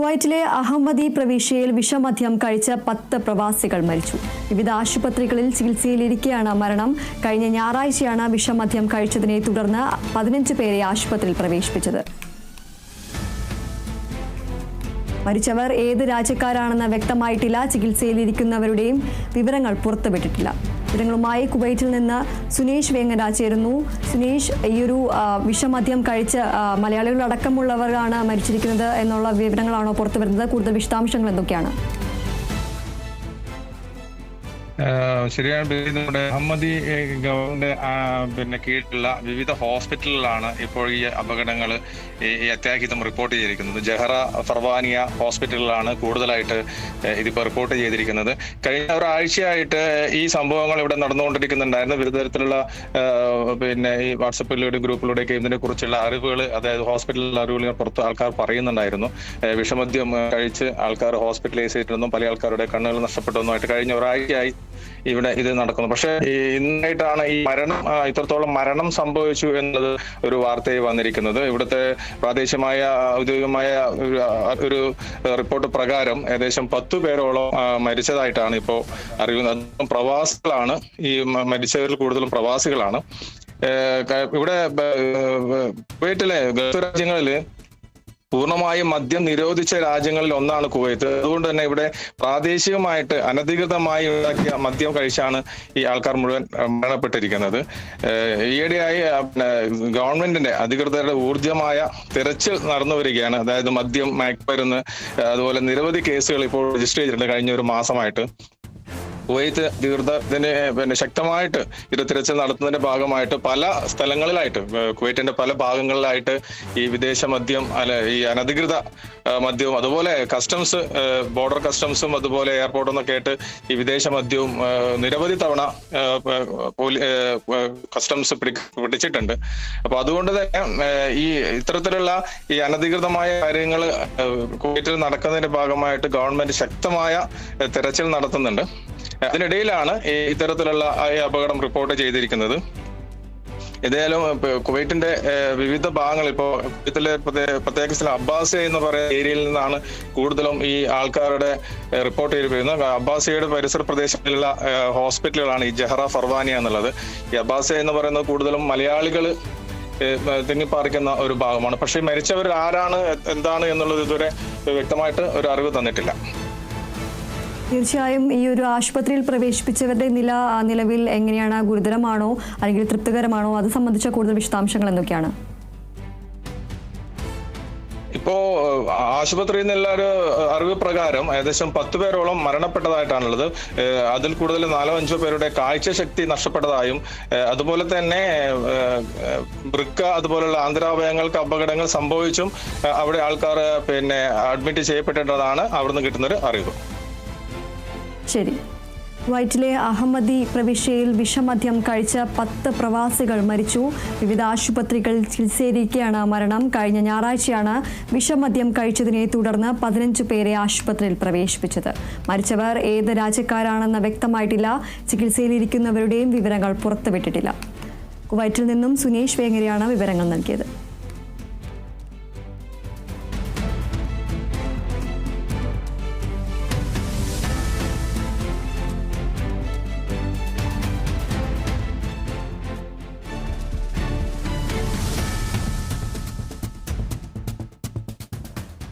കുവൈറ്റിലെ അഹമ്മദി പ്രവിശ്യയിൽ വിഷമദ്യം കഴിച്ച പത്ത് പ്രവാസികൾ മരിച്ചു. വിവിധ ആശുപത്രികളിൽ ചികിത്സയിലിരിക്കെയാണ് മരണം. കഴിഞ്ഞ ഞായറാഴ്ചയാണ് വിഷമദ്യം കഴിച്ചതിനെ തുടർന്ന് പതിനഞ്ച് പേരെ ആശുപത്രിയിൽ പ്രവേശിപ്പിച്ചത്. മരിച്ചവർ ഏത് രാജ്യക്കാരാണെന്ന് വ്യക്തമായിട്ടില്ല. ചികിത്സയിലിരിക്കുന്നവരുടെയും വിവരങ്ങൾ പുറത്തുവിട്ടിട്ടില്ല. വിവരങ്ങളുമായി കുവൈറ്റിൽ നിന്ന് സുനീഷ് വേങ്ങരാജ് ചേരുന്നു. സുനേഷ് ഈയൊരു വിഷമദ്യം കഴിച്ച് മലയാളികളടക്കമുള്ളവരാണ് മരിച്ചിരിക്കുന്നത് എന്നുള്ള വിവരങ്ങളാണോ പുറത്തു വരുന്നത് കൂടുതൽ വിശദാംശങ്ങൾ എന്തൊക്കെയാണ്? ശരിയാണ്. നമ്മുടെ അഹമ്മദി ഗവൺമെന്റ് പിന്നെ കീഴിലുള്ള വിവിധ ഹോസ്പിറ്റലുകളാണ് ഇപ്പോൾ ഈ അപകടങ്ങൾ ഈ അത്യാഹിതം റിപ്പോർട്ട് ചെയ്തിരിക്കുന്നത്. ജഹറ ഫർവാനിയ ഹോസ്പിറ്റലിലാണ് കൂടുതലായിട്ട് ഇതിപ്പോൾ റിപ്പോർട്ട് ചെയ്തിരിക്കുന്നത്. കഴിഞ്ഞ ഒരാഴ്ചയായിട്ട് ഈ സംഭവങ്ങൾ ഇവിടെ നടന്നുകൊണ്ടിരിക്കുന്നുണ്ടായിരുന്നു. വിവിധ തരത്തിലുള്ള പിന്നെ ഈ വാട്സപ്പിലൂടെ ഗ്രൂപ്പിലൂടെയൊക്കെ ഇതിനെ കുറിച്ചുള്ള അറിവുകൾ അതായത് ഹോസ്പിറ്റലിലെ അറിവുകൾ പുറത്ത് ആൾക്കാർ പറയുന്നുണ്ടായിരുന്നു. വിഷമദ്യം കഴിച്ച് ആൾക്കാർ ഹോസ്പിറ്റലൈസ് ചെയ്തിട്ടുണ്ടെന്നും പല ആൾക്കാരുടെ കണ്ണുകൾ നഷ്ടപ്പെട്ടെന്നുമായിട്ട് കഴിഞ്ഞ ഒരാഴ്ചയായി ഇവിടെ ഇത് നടക്കുന്നു പക്ഷെ ഇന്നായിട്ടാണ് ഈ മരണം ഇത്രത്തോളം മരണം സംഭവിച്ചു എന്നത് ഒരു വാർത്തയായി വന്നിരിക്കുന്നത്. ഇവിടുത്തെ പ്രാദേശികമായ ഔദ്യോഗികമായ ഒരു, റിപ്പോർട്ട് പ്രകാരം ഏകദേശം പത്തു പേരോളം മരിച്ചതായിട്ടാണ് ഇപ്പോൾ അറിയുന്നത്. പ്രവാസികളാണ്. ഈ മരിച്ചവരിൽ കൂടുതലും പ്രവാസികളാണ്. ഇവിടെ വീട്ടിലെ ഗൾഫ് രാജ്യങ്ങളിൽ പൂർണമായും മദ്യം നിരോധിച്ച രാജ്യങ്ങളിൽ ഒന്നാണ് കുവൈത്ത്. അതുകൊണ്ട് തന്നെ ഇവിടെ പ്രാദേശികമായിട്ട് അനധികൃതമായി ഉണ്ടാക്കിയ മദ്യം കഴിച്ചാണ് ഈ ആൾക്കാർ മുഴുവൻ മരണപ്പെട്ടിരിക്കുന്നത്. ഈയിടെയായി ഗവൺമെന്റിന്റെ അധികൃതരുടെ ഊർജമായ തിരച്ചിൽ നടന്നു വരികയാണ്. അതായത് മദ്യം മയക്കുമരുന്ന് അതുപോലെ നിരവധി കേസുകൾ ഇപ്പോൾ രജിസ്റ്റർ ചെയ്തിട്ടുണ്ട് കഴിഞ്ഞ ഒരു മാസമായിട്ട്. കുവൈത്ത് ദീർഘത്തിന് പിന്നെ ശക്തമായിട്ട് ഇത് തിരച്ചിൽ നടത്തുന്നതിന്റെ ഭാഗമായിട്ട് പല സ്ഥലങ്ങളിലായിട്ട് കുവൈറ്റിന്റെ പല ഭാഗങ്ങളിലായിട്ട് ഈ വിദേശ മദ്യം അല്ല ഈ അനധികൃത മദ്യവും അതുപോലെ കസ്റ്റംസ് ബോർഡർ കസ്റ്റംസും അതുപോലെ എയർപോർട്ടും എന്നൊക്കെ ആയിട്ട് ഈ വിദേശ മദ്യവും നിരവധി തവണ കസ്റ്റംസ് പിടി- പിടിച്ചിട്ടുണ്ട്. അപ്പൊ അതുകൊണ്ട് തന്നെ ഈ ഇത്തരത്തിലുള്ള ഈ അനധികൃതമായ കാര്യങ്ങൾ കുവൈറ്റിൽ നടക്കുന്നതിന്റെ ഭാഗമായിട്ട് ഗവൺമെന്റ് ശക്തമായ തെരച്ചിൽ നടത്തുന്നുണ്ട്. അതിനിടയിലാണ് ഇത്തരത്തിലുള്ള അപകടം റിപ്പോർട്ട് ചെയ്തിരിക്കുന്നത്. ഏതായാലും കുവൈറ്റിന്റെ വിവിധ ഭാഗങ്ങൾ ഇപ്പോ കുവൈത്തിലെ അബ്ബാസ അബ്ബാസിയ എന്ന് പറയുന്ന ഏരിയയിൽ നിന്നാണ് കൂടുതലും ഈ ആൾക്കാരുടെ റിപ്പോർട്ട് ചെയ്തിരിക്കുന്നത്. അബ്ബാസിയയുടെ പരിസര പ്രദേശങ്ങളിലുള്ള ഹോസ്പിറ്റലുകളാണ് ഈ ജഹറ ഫർവാനിയ എന്നുള്ളത്. ഈ അബ്ബാസിയ എന്ന് പറയുന്നത് കൂടുതലും മലയാളികൾ തിങ്ങിപ്പാറിക്കുന്ന ഒരു ഭാഗമാണ്. പക്ഷേ മരിച്ചവർ ആരാണ് എന്താണ് എന്നുള്ളത് ഇതുവരെ വ്യക്തമായിട്ട് ഒരു അറിവ് തന്നിട്ടില്ല. തീർച്ചയായും ഈ ഒരു ആശുപത്രിയിൽ പ്രവേശിപ്പിച്ചവരുടെ നില നിലവിൽ എങ്ങനെയാണ്? ഗുരുതരമാണോ? അല്ലെങ്കിൽ തൃപ്തികരമാണോ? അത് സംബന്ധിച്ച കൂടുതൽ വിശദാംശങ്ങൾ എന്തൊക്കെയാണ്? ഇപ്പോ ആശുപത്രിയിൽ നിന്നുള്ള ഒരു അറിവ് പ്രകാരം ഏകദേശം പത്ത് പേരോളം മരണപ്പെട്ടതായിട്ടാണുള്ളത്. അതിൽ കൂടുതൽ നാലോ അഞ്ചോ പേരുടെ കാഴ്ചശക്തി നഷ്ടപ്പെട്ടതായും അതുപോലെ തന്നെ വൃക്ക അതുപോലുള്ള ആന്തരാവയവങ്ങൾക്ക് അപകടങ്ങൾ സംഭവിച്ചും അവിടെ ആൾക്കാർ പിന്നെ അഡ്മിറ്റ് ചെയ്യപ്പെട്ടിട്ടുള്ളതാണ് അവിടുന്ന് കിട്ടുന്നൊരു അറിവ്. ശരി. വൈറ്റിലെ അഹമ്മദി പ്രവിശ്യയിൽ വിഷമദ്യം കഴിച്ച പത്ത് പ്രവാസികൾ മരിച്ചു. വിവിധ ആശുപത്രികളിൽ ചികിത്സയിരിക്കെയാണ് മരണം. കഴിഞ്ഞ ഞായറാഴ്ചയാണ് വിഷമദ്യം കഴിച്ചതിനെ തുടർന്ന് പതിനഞ്ച് പേരെ ആശുപത്രിയിൽ പ്രവേശിപ്പിച്ചത്. മരിച്ചവർ ഏത് രാജ്യക്കാരാണെന്ന് വ്യക്തമായിട്ടില്ല. ചികിത്സയിലിരിക്കുന്നവരുടെയും വിവരങ്ങൾ പുറത്തുവിട്ടിട്ടില്ല. കുവൈറ്റിൽ നിന്നും സുനീഷ് വേങ്ങരയാണ് വിവരങ്ങൾ നൽകിയത്.